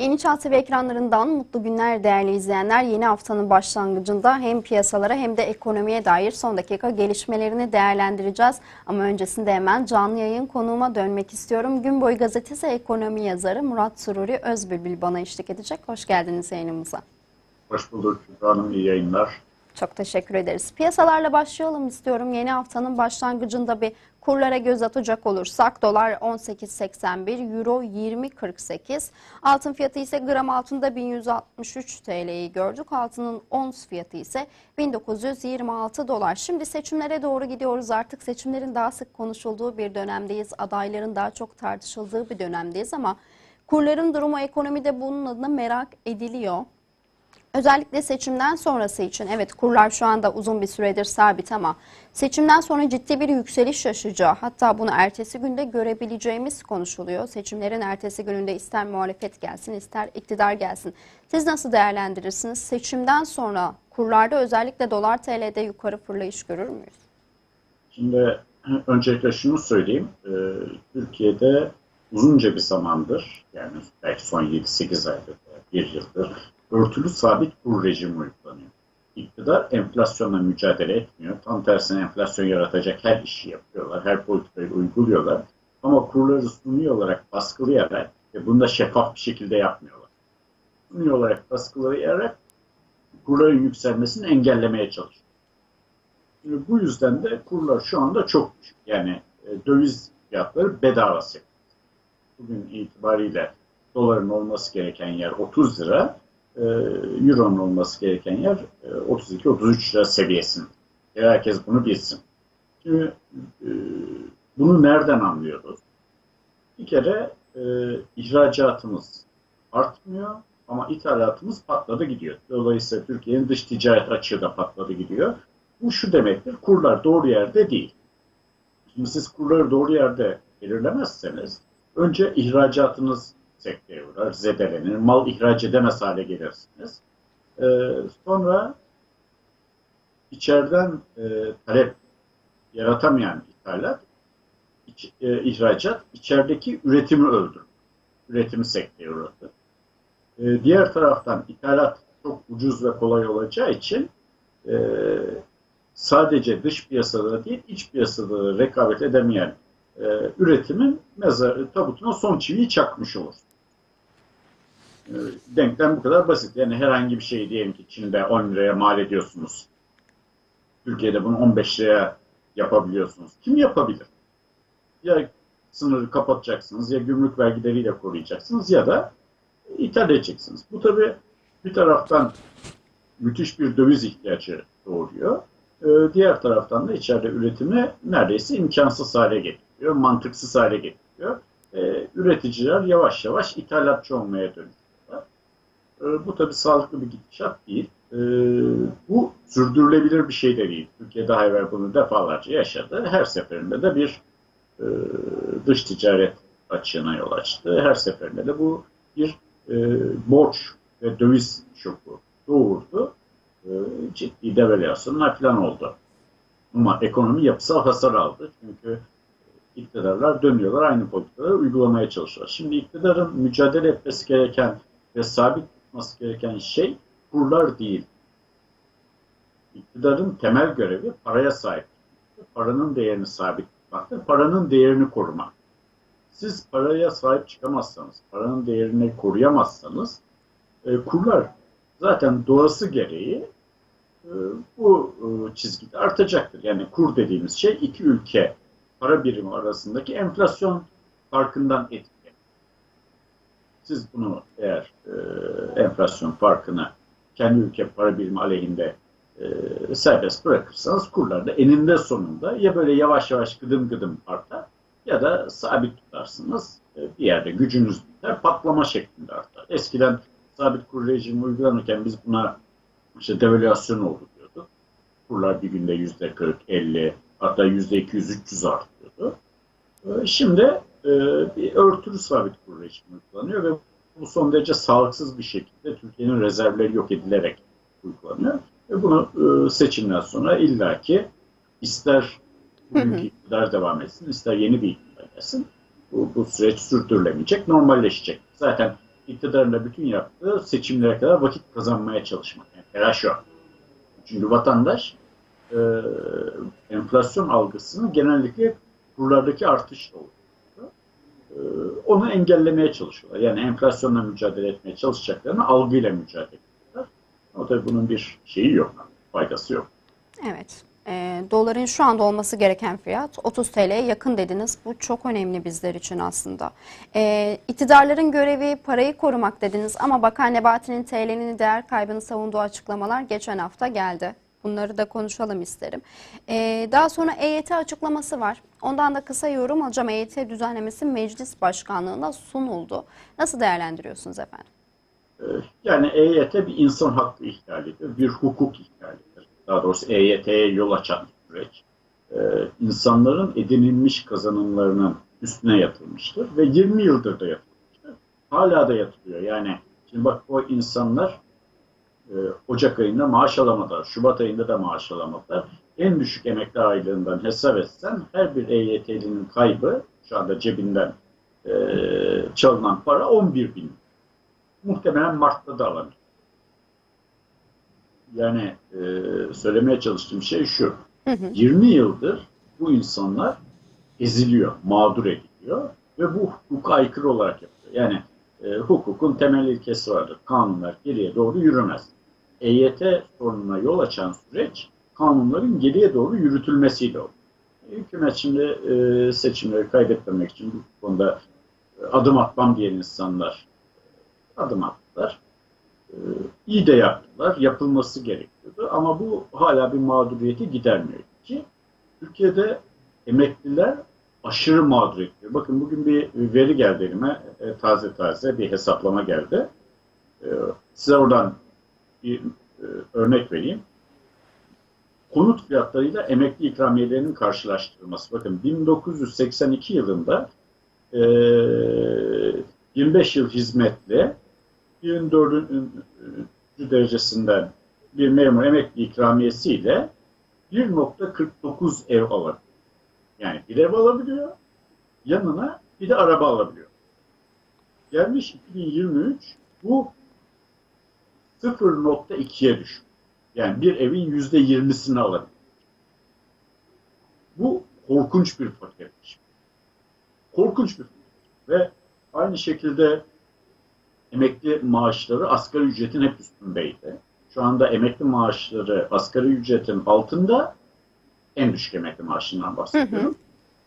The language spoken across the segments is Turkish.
Yeni Çağ ekranlarından mutlu günler değerli izleyenler. Yeni haftanın başlangıcında hem piyasalara hem de ekonomiye dair son dakika gelişmelerini değerlendireceğiz. Ama öncesinde hemen canlı yayın konuğuma dönmek istiyorum. Gün boyu gazetesi ekonomi yazarı Murat Sururi Özbülbül bana eşlik edecek. Hoş geldiniz yayınımıza. Hoş bulduk Kübra Hanım, iyi yayınlar. Çok teşekkür ederiz. Piyasalarla başlayalım istiyorum. Yeni haftanın başlangıcında bir kurlara göz atacak olursak dolar 18.81, euro 20.48, altın fiyatı ise gram altında 1163 TL'yi gördük. Altının ons fiyatı ise 1926 dolar. Şimdi seçimlere doğru gidiyoruz. Artık seçimlerin daha sık konuşulduğu bir dönemdeyiz. Adayların daha çok tartışıldığı bir dönemdeyiz ama kurların durumu ekonomide bunun adına merak ediliyor. Özellikle seçimden sonrası için evet kurlar şu anda uzun bir süredir sabit ama seçimden sonra ciddi bir yükseliş yaşayacağı hatta bunu ertesi günde görebileceğimiz konuşuluyor. Seçimlerin ertesi gününde ister muhalefet gelsin ister iktidar gelsin. Siz nasıl değerlendirirsiniz? Seçimden sonra kurlarda özellikle dolar TL'de yukarı fırlayış görür müyüz? Şimdi öncelikle şunu söyleyeyim. Ee, Türkiye'de uzunca bir zamandır yani belki son 7-8 aydır, bir yıldır örtülü sabit kur rejimi uygulanıyor. İktidar enflasyonla mücadele etmiyor. Tam tersine enflasyon yaratacak her işi yapıyorlar. Her politikayı uyguluyorlar. Ama kurları suni olarak baskılayarak ve bunu da şeffaf bir şekilde yapmıyorlar. Suni olarak baskılayarak kurların yükselmesini engellemeye çalışıyor. Bu yüzden de kurlar şu anda çok düşük. Yani e, döviz fiyatları bedava sektör. Bugün itibariyle doların olması gereken yer 30 lira, e, Euro'nun olması gereken yer e, 32-33 lira seviyesinde. Herkes bunu bilsin. Şimdi e, bunu nereden anlıyoruz? Bir kere e, ihracatımız artmıyor ama ithalatımız patladı gidiyor. Dolayısıyla Türkiye'nin dış ticaret açığı da patladı gidiyor. Bu şu demektir, kurlar doğru yerde değil. Şimdi siz kurları doğru yerde belirlemezseniz önce ihracatınız sekteye uğrar, zedelenir, mal ihraç edemez hale gelirsiniz. Ee, sonra içeriden e, talep yaratamayan ithalat, iç, e, ihracat içerideki üretimi öldürür. Üretimi sekteye uğratır. E, diğer taraftan ithalat çok ucuz ve kolay olacağı için e, sadece dış piyasada değil iç piyasada rekabet edemeyen e, üretimin mezarı, tabutuna son çiviyi çakmış olur. E, denklem bu kadar basit. Yani herhangi bir şey diyelim ki Çin'de 10 liraya mal ediyorsunuz. Türkiye'de bunu 15 liraya yapabiliyorsunuz. Kim yapabilir? Ya sınırı kapatacaksınız ya gümrük vergileriyle koruyacaksınız ya da ithal edeceksiniz. Bu tabi bir taraftan müthiş bir döviz ihtiyacı doğuruyor. Ee, diğer taraftan da içeride üretimi neredeyse imkansız hale getiriyor, mantıksız hale getiriyor. Ee, üreticiler yavaş yavaş ithalatçı olmaya dönüşüyorlar. Ee, bu tabi sağlıklı bir gidişat değil. Bu sürdürülebilir bir şey de değil. Türkiye daha evvel bunu defalarca yaşadı. Her seferinde de bir e, dış ticaret açığına yol açtı. Her seferinde de bu bir e, borç ve döviz şoku doğurdu. E, ciddi devalüasyonlar falan oldu. Ama ekonomi yapısal hasar aldı. Çünkü iktidarlar dönüyorlar aynı politikaları uygulamaya çalışıyorlar. Şimdi iktidarın mücadele etmesi gereken ve sabit tutması gereken şey kurlar değil. İktidarın temel görevi paraya sahip. Paranın değerini sabit tutmaktır. Paranın değerini korumak. Siz paraya sahip çıkamazsanız, paranın değerini koruyamazsanız e, kurlar zaten doğası gereği e, bu e, çizgide artacaktır. Yani kur dediğimiz şey iki ülke para birimi arasındaki enflasyon farkından etkilenir. Siz bunu eğer e, enflasyon farkını kendi ülke para birimi aleyhinde e, serbest bırakırsanız kurlar da eninde sonunda ya böyle yavaş yavaş gıdım gıdım artar ya da sabit tutarsınız. E, bir yerde gücünüz biter, patlama şeklinde artar. Eskiden sabit kur rejimi uygulanırken biz buna işte devalüasyon oldu diyorduk. Kurlar bir günde yüzde 40, 50 hatta yüzde 200, 300 artıyordu. E, şimdi e, bir örtülü sabit kur rejimi uygulanıyor ve bu son derece sağlıksız bir şekilde Türkiye'nin rezervleri yok edilerek uygulanıyor. Ve bunu e, seçimden sonra illaki ister bugünkü iktidar devam etsin, ister yeni bir iktidar gelsin. Bu, bu süreç sürdürülemeyecek, normalleşecek. Zaten iktidarında bütün yaptığı seçimlere kadar vakit kazanmaya çalışmak. Yani telaş yok. Çünkü vatandaş e, enflasyon algısını genellikle kurlardaki artışla oluşturuyor. E, onu engellemeye çalışıyorlar. Yani enflasyonla mücadele etmeye çalışacaklarını algıyla mücadele ediyorlar. Ama tabii bunun bir şeyi yok. Faydası yok. Evet. E, doların şu anda olması gereken fiyat 30 TL'ye yakın dediniz. Bu çok önemli bizler için aslında. E, iktidarların görevi parayı korumak dediniz ama Bakan Nebati'nin TL'nin değer kaybını savunduğu açıklamalar geçen hafta geldi. Bunları da konuşalım isterim. E, daha sonra EYT açıklaması var. Ondan da kısa yorum alacağım. EYT düzenlemesi meclis başkanlığına sunuldu. Nasıl değerlendiriyorsunuz efendim? Yani EYT bir insan hakkı ihlalidir, bir hukuk ihlalidir. Daha doğrusu EYT'ye yol açan süreç. Ee, insanların edinilmiş kazanımlarının üstüne yatılmıştır ve 20 yıldır da yatılmıştır. Hala da yatılıyor. Yani şimdi bak o insanlar e, Ocak ayında maaş alamadılar, Şubat ayında da maaş alamadılar. En düşük emekli aylığından hesap etsen her bir EYT'linin kaybı şu anda cebinden e, çalınan para 11 bin muhtemelen Mart'ta da alabilir. Yani e, söylemeye çalıştığım şey şu. 20 yıldır bu insanlar eziliyor, mağdur ediliyor ve bu hukuka aykırı olarak yapıyor. Yani e, hukukun temel ilkesi vardır. Kanunlar geriye doğru yürümez. EYT sorununa yol açan süreç kanunların geriye doğru yürütülmesiyle. E, Hükümet şimdi e, seçimleri kaybetmemek için bu konuda e, adım atmam diyen insanlar adım attılar. Ee, iyi de yaptılar. Yapılması gerekiyordu. Ama bu hala bir mağduriyeti gidermiyor ki. Türkiye'de emekliler aşırı mağdur ediliyor. Bakın bugün bir veri geldi elime. E, taze taze bir hesaplama geldi. E, size oradan bir e, örnek vereyim. Konut fiyatlarıyla emekli ikramiyelerinin karşılaştırılması. Bakın 1982 yılında e, 25 yıl hizmetle 24. derecesinden bir memur emekli ikramiyesiyle 1.49 ev alabiliyor. Yani bir ev alabiliyor, yanına bir de araba alabiliyor. Gelmiş 2023 bu 0.2'ye düşmüş. Yani bir evin %20'sini alabiliyor. Bu korkunç bir fakirlik. Korkunç bir fakirlik. Ve aynı şekilde emekli maaşları asgari ücretin hep üstündeydi. Şu anda emekli maaşları asgari ücretin altında en düşük emekli maaşından bahsediyorum.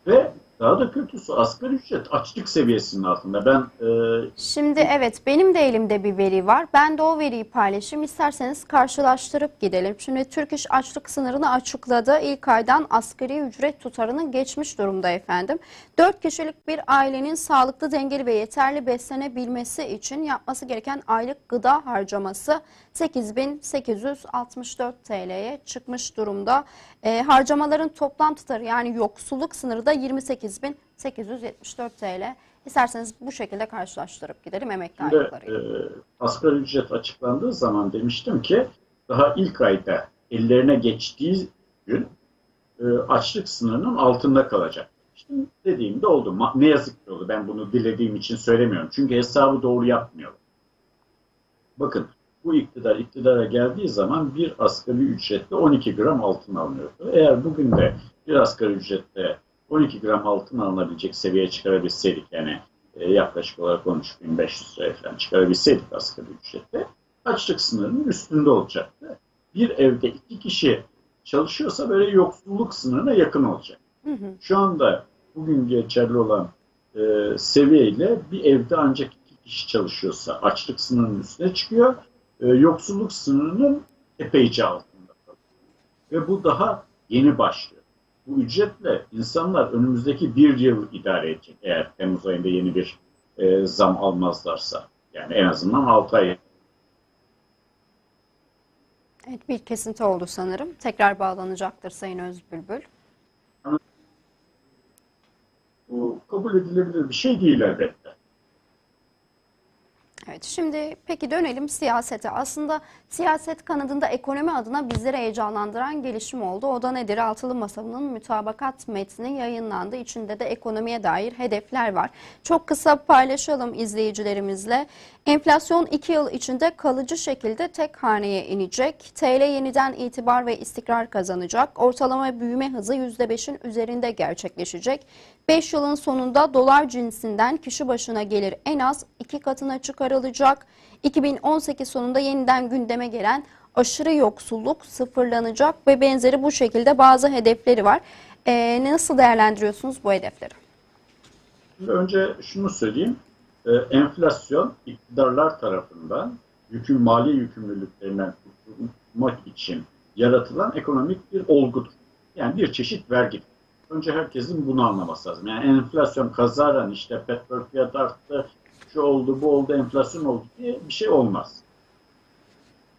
Ve daha da kötüsü asgari ücret açlık seviyesinin altında. Ben e, Şimdi evet benim de elimde bir veri var. Ben de o veriyi paylaşayım. İsterseniz karşılaştırıp gidelim. Şimdi Türk İş açlık sınırını açıkladı. İlk aydan asgari ücret tutarını geçmiş durumda efendim. 4 kişilik bir ailenin sağlıklı, dengeli ve yeterli beslenebilmesi için yapması gereken aylık gıda harcaması 8864 TL'ye çıkmış durumda. Ee, harcamaların toplam tutarı yani yoksulluk sınırı da 28874 TL. İsterseniz bu şekilde karşılaştırıp gidelim emekli aylıklarıyla. e, asgari ücret açıklandığı zaman demiştim ki daha ilk ayda ellerine geçtiği gün e, açlık sınırının altında kalacak. İşte dediğimde oldu. Ne yazık ki oldu. Ben bunu dilediğim için söylemiyorum. Çünkü hesabı doğru yapmıyor. Bakın bu iktidar iktidara geldiği zaman bir asgari ücretle 12 gram altın alınıyordu. Eğer bugün de bir asgari ücretle 12 gram altın alınabilecek seviyeye çıkarabilseydik yani e, yaklaşık olarak 13.500 liraya falan çıkarabilseydik asgari ücretle açlık sınırının üstünde olacaktı. Bir evde iki kişi çalışıyorsa böyle yoksulluk sınırına yakın olacak. Şu anda bugün geçerli olan e, seviyeyle bir evde ancak iki kişi çalışıyorsa açlık sınırının üstüne çıkıyor. E, yoksulluk sınırının epeyce altında kalıyor. Ve bu daha yeni başlıyor. Bu ücretle insanlar önümüzdeki bir yıl idare edecek eğer Temmuz ayında yeni bir e, zam almazlarsa. Yani en azından 6 ay Evet bir kesinti oldu sanırım. Tekrar bağlanacaktır Sayın Özbülbül. bu kabul edilebilir bir şey değil elbette. Evet, şimdi peki dönelim siyasete. Aslında siyaset kanadında ekonomi adına bizleri heyecanlandıran gelişim oldu. O da nedir? Altılı Masa'nın mütabakat metni yayınlandı. İçinde de ekonomiye dair hedefler var. Çok kısa paylaşalım izleyicilerimizle. Enflasyon 2 yıl içinde kalıcı şekilde tek haneye inecek. TL yeniden itibar ve istikrar kazanacak. Ortalama büyüme hızı %5'in üzerinde gerçekleşecek. 5 yılın sonunda dolar cinsinden kişi başına gelir en az 2 katına çıkarılacak. 2018 sonunda yeniden gündeme gelen aşırı yoksulluk sıfırlanacak ve benzeri bu şekilde bazı hedefleri var. Ee, nasıl değerlendiriyorsunuz bu hedefleri? Önce şunu söyleyeyim. Ee, enflasyon iktidarlar tarafından yüküm, mali yükümlülüklerinden kurtulmak için yaratılan ekonomik bir olgudur. Yani bir çeşit vergi. Önce herkesin bunu anlaması lazım. Yani enflasyon kazaran işte petrol fiyatı arttı, şu oldu, bu oldu, enflasyon oldu diye bir şey olmaz.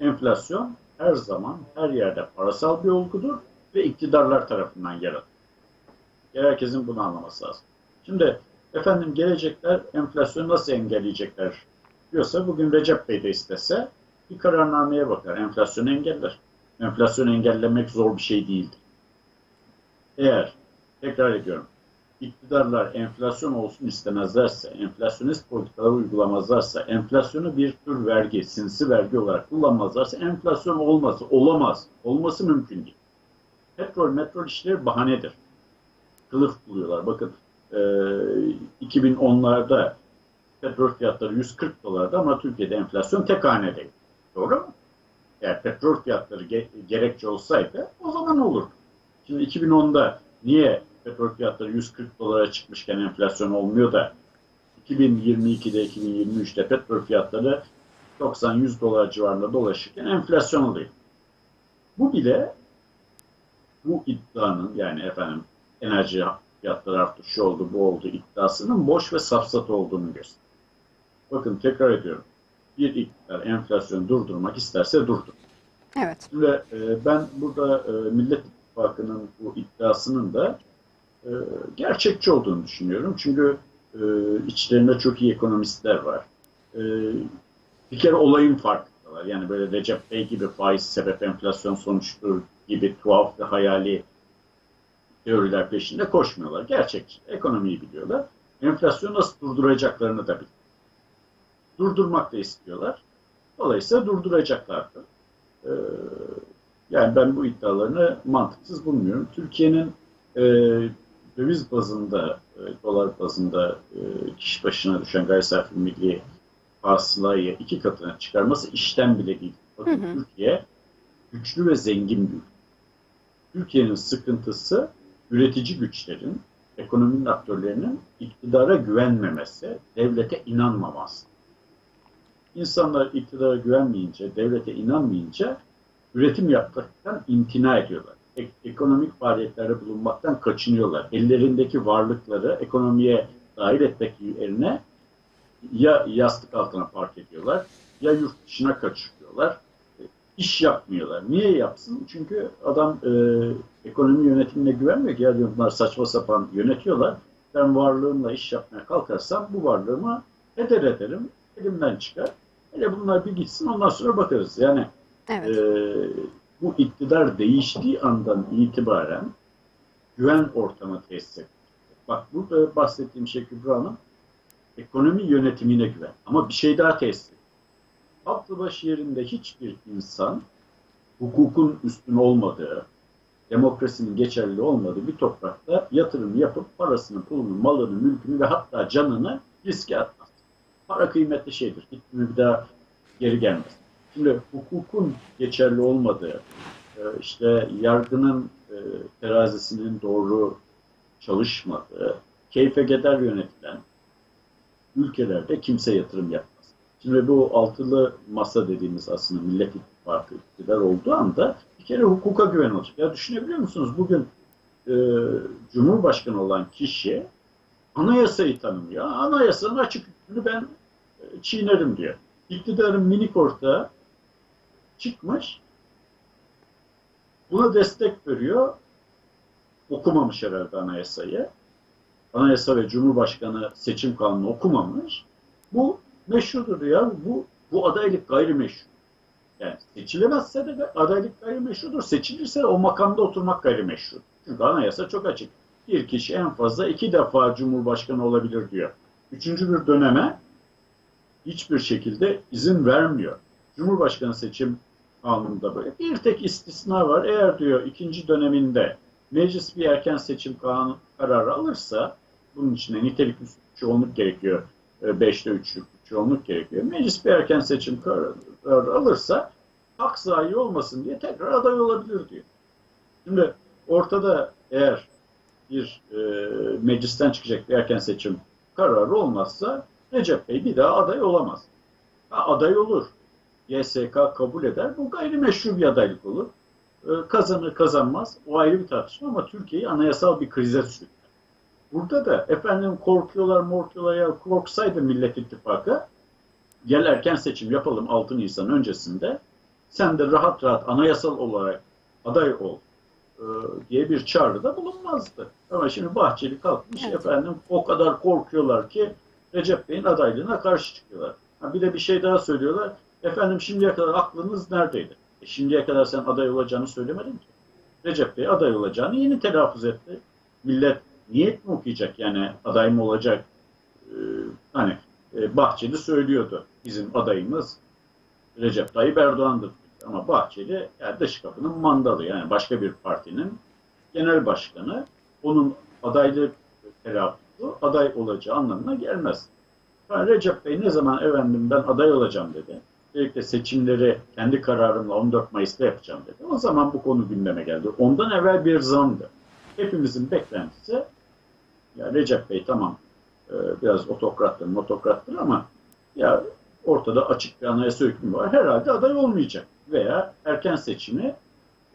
Enflasyon her zaman her yerde parasal bir olgudur ve iktidarlar tarafından yaratılır. Herkesin bunu anlaması lazım. Şimdi efendim gelecekler enflasyonu nasıl engelleyecekler diyorsa bugün Recep Bey de istese bir kararnameye bakar. Enflasyonu engeller. Enflasyonu engellemek zor bir şey değildir. Eğer tekrar ediyorum iktidarlar enflasyon olsun istemezlerse, enflasyonist politikalar uygulamazlarsa, enflasyonu bir tür vergi, sinsi vergi olarak kullanmazlarsa enflasyon olması, olamaz. Olması mümkün değil. Petrol, metrol işleri bahanedir. Kılıf buluyorlar. Bakın e, 2010'larda petrol fiyatları 140 dolardı ama Türkiye'de enflasyon tek hanedeydi. Doğru mu? Yani petrol fiyatları ge gerekçe olsaydı o zaman olurdu. Şimdi 2010'da niye petrol fiyatları 140 dolara çıkmışken enflasyon olmuyor da 2022'de 2023'te petrol fiyatları 90-100 dolar civarında dolaşırken enflasyon oluyor. Bu bile bu iddianın yani efendim enerji fiyatları arttı, şu oldu, bu oldu iddiasının boş ve safsat olduğunu gösteriyor. Bakın tekrar ediyorum. Bir iktidar enflasyonu durdurmak isterse durdur. Evet. Şimdi e, ben burada e, Millet İttifakı'nın bu iddiasının da e, gerçekçi olduğunu düşünüyorum. Çünkü e, içlerinde çok iyi ekonomistler var. E, bir kere olayın farkındalar. Yani böyle Recep Bey gibi faiz sebep enflasyon sonuçtur gibi tuhaf ve hayali teoriler peşinde koşmuyorlar. Gerçekçi. Ekonomiyi biliyorlar. Enflasyonu nasıl durduracaklarını da biliyorlar. Durdurmak da istiyorlar. Dolayısıyla durduracaklardı. Ee, yani ben bu iddialarını mantıksız bulmuyorum. Türkiye'nin e, döviz bazında, e, dolar bazında e, kişi başına düşen gayri safi milli hasılayı iki katına çıkarması işten bile değil. Bakın Hı hı. Türkiye güçlü ve zengin bir ülke. Türkiye'nin sıkıntısı üretici güçlerin, ekonominin aktörlerinin iktidara güvenmemesi, devlete inanmaması. İnsanlar iktidara güvenmeyince, devlete inanmayınca üretim yapmaktan imtina ediyorlar. Ek- ekonomik faaliyetlerde bulunmaktan kaçınıyorlar. Ellerindeki varlıkları ekonomiye dahil etmek yerine ya yastık altına park ediyorlar ya yurt dışına kaçırıyorlar. E, İş yapmıyorlar. Niye yapsın? Çünkü adam e, ekonomi yönetimine güvenmiyor ki. Ya diyor bunlar saçma sapan yönetiyorlar. Ben varlığımla iş yapmaya kalkarsam bu varlığımı heder ederim. Elimden çıkar. Hele bunlar bir gitsin ondan sonra bakarız. Yani Evet. ee, bu iktidar değiştiği andan itibaren güven ortamı tesis edilir. Bak burada bahsettiğim şey Kübra Hanım, ekonomi yönetimine güven. Ama bir şey daha tesis edilir. Aklıbaşı yerinde hiçbir insan hukukun üstün olmadığı, demokrasinin geçerli olmadığı bir toprakta yatırım yapıp parasını, pulunu, malını, mülkünü ve hatta canını riske atmaz. Para kıymetli şeydir. Gitti bir daha geri gelmez. Şimdi hukukun geçerli olmadığı, e, işte yargının e, terazisinin doğru çalışmadığı, keyfe geder yönetilen ülkelerde kimse yatırım yapmaz. Şimdi bu altılı masa dediğimiz aslında Millet İttifakı iktidar olduğu anda bir kere hukuka güven olacak. Ya düşünebiliyor musunuz? Bugün e, Cumhurbaşkanı olan kişi anayasayı tanımıyor. Anayasanın açık hükmünü ben e, çiğnerim diyor. İktidarın minik ortağı çıkmış. Buna destek veriyor. Okumamış herhalde anayasayı. Anayasa ve Cumhurbaşkanı seçim kanunu okumamış. Bu meşrudur ya. Bu, bu adaylık gayrimeşru. Yani seçilemezse de adaylık gayrimeşrudur. Seçilirse de o makamda oturmak gayrimeşru. Çünkü anayasa çok açık. Bir kişi en fazla iki defa cumhurbaşkanı olabilir diyor. Üçüncü bir döneme hiçbir şekilde izin vermiyor. Cumhurbaşkanı seçim kanununda böyle bir tek istisna var. Eğer diyor ikinci döneminde meclis bir erken seçim kanun kararı alırsa bunun içinde nitelikli çoğunluk gerekiyor. E, Beşte üçlük çoğunluk gerekiyor. Meclis bir erken seçim kararı alırsa hak sahibi olmasın diye tekrar aday olabilir diyor. Şimdi ortada eğer bir e, meclisten çıkacak bir erken seçim kararı olmazsa Recep Bey bir daha aday olamaz. Ha, aday olur. YSK kabul eder. Bu gayrimeşru bir adaylık olur. E, kazanır kazanmaz. O ayrı bir tartışma ama Türkiye'yi anayasal bir krize sürükler. Burada da efendim korkuyorlar morkuyorlar ya korksaydı Millet İttifakı gel erken seçim yapalım 6 Nisan öncesinde sen de rahat rahat anayasal olarak aday ol e, diye bir çağrıda bulunmazdı. Ama şimdi Bahçeli kalkmış Evet. efendim o kadar korkuyorlar ki Recep Bey'in adaylığına karşı çıkıyorlar. Ha, bir de bir şey daha söylüyorlar. Efendim şimdiye kadar aklınız neredeydi? E, şimdiye kadar sen aday olacağını söylemedin ki. Recep Bey aday olacağını yeni telaffuz etti. Millet niyet mi okuyacak yani aday mı olacak? Ee, hani e, Bahçeli söylüyordu bizim adayımız Recep Tayyip Erdoğan'dır. Ama Bahçeli yani dış kapının mandalı yani başka bir partinin genel başkanı onun adaylık telaffuzu aday olacağı anlamına gelmez. Yani Recep Bey ne zaman efendim ben aday olacağım dedi. Özellikle seçimleri kendi kararımla 14 Mayıs'ta yapacağım dedi. O zaman bu konu gündeme geldi. Ondan evvel bir zamdı. Hepimizin beklentisi ya Recep Bey tamam e, biraz otokrattır, motokrattır ama ya ortada açık bir anayasa hükmü var. Herhalde aday olmayacak veya erken seçimi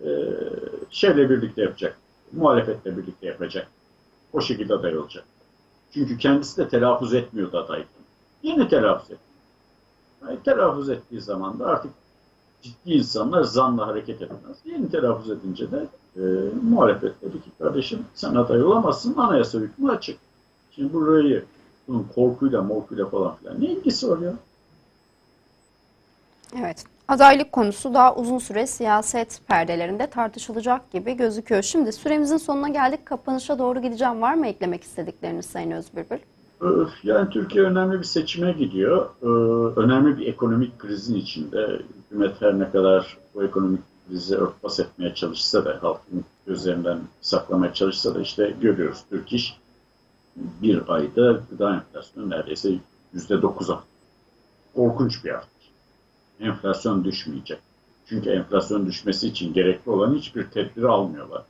e, şeyle birlikte yapacak, muhalefetle birlikte yapacak. O şekilde aday olacak. Çünkü kendisi de telaffuz etmiyordu adaylığını. Yeni telaffuz etti. Yani telaffuz ettiği zaman da artık ciddi insanlar zanla hareket etmez. Yeni telaffuz edince de e, muhalefet dedi ki kardeşim sen aday olamazsın anayasa hükmü açık. Şimdi burayı bunun korkuyla morkuyla falan filan ne ilgisi var ya? Evet. Adaylık konusu daha uzun süre siyaset perdelerinde tartışılacak gibi gözüküyor. Şimdi süremizin sonuna geldik. Kapanışa doğru gideceğim. Var mı eklemek istedikleriniz Sayın Özbülbül? Yani Türkiye önemli bir seçime gidiyor. Önemli bir ekonomik krizin içinde. Hükümet her ne kadar bu ekonomik krizi örtbas etmeye çalışsa da, halkın gözlerinden saklamaya çalışsa da işte görüyoruz. Türk İş bir ayda gıda enflasyonu neredeyse yüzde dokuz arttı. Korkunç bir artış. Enflasyon düşmeyecek. Çünkü enflasyon düşmesi için gerekli olan hiçbir tedbiri almıyorlar.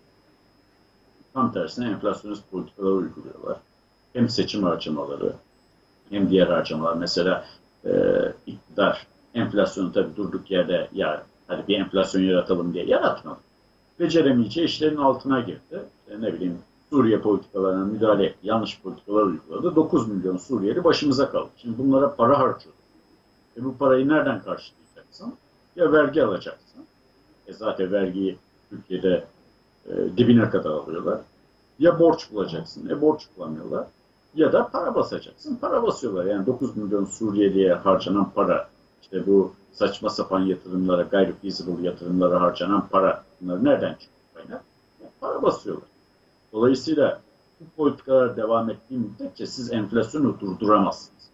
Tam tersine enflasyonist politikalar uyguluyorlar hem seçim harcamaları hem diğer harcamalar. Mesela e, iktidar enflasyonu tabii durduk yerde ya hadi bir enflasyon yaratalım diye yaratmadı. Beceremeyeceği işlerin altına girdi. İşte ne bileyim Suriye politikalarına müdahale etti. Yanlış politikalar uyguladı. 9 milyon Suriyeli başımıza kaldı. Şimdi bunlara para harcıyor. E bu parayı nereden karşılayacaksın? Ya vergi alacaksın. E zaten vergiyi Türkiye'de e, dibine kadar alıyorlar. Ya borç bulacaksın. E borç bulamıyorlar. Ya da para basacaksın. Para basıyorlar. Yani 9 milyon Suriyeli'ye harcanan para, işte bu saçma sapan yatırımlara, gayri feasible yatırımlara harcanan para, bunlar nereden çıkıyor? Yani para basıyorlar. Dolayısıyla bu politikalar devam ettiği müddetçe siz enflasyonu durduramazsınız.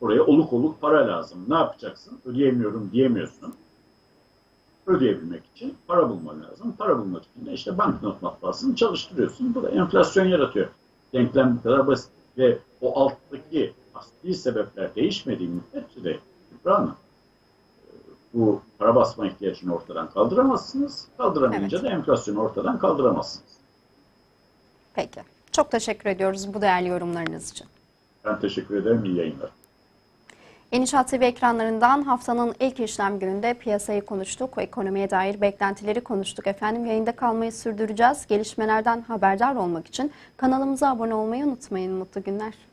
Oraya oluk oluk para lazım. Ne yapacaksın? Ödeyemiyorum diyemiyorsun. Ödeyebilmek için para bulman lazım. Para bulmak için de işte banknot matbaasını çalıştırıyorsun. Bu da enflasyon yaratıyor. Denklem bu kadar basit. Ve o alttaki asli sebepler değişmediği müddetçe de Kübra Hanım, e, bu para basma ihtiyacını ortadan kaldıramazsınız. Kaldıramayınca Evet. da enflasyonu ortadan kaldıramazsınız. Peki. Çok teşekkür ediyoruz bu değerli yorumlarınız için. Ben teşekkür ederim. İyi yayınlar. Yenişat TV ekranlarından haftanın ilk işlem gününde piyasayı konuştuk. Ekonomiye dair beklentileri konuştuk. Efendim yayında kalmayı sürdüreceğiz. Gelişmelerden haberdar olmak için kanalımıza abone olmayı unutmayın. Mutlu günler.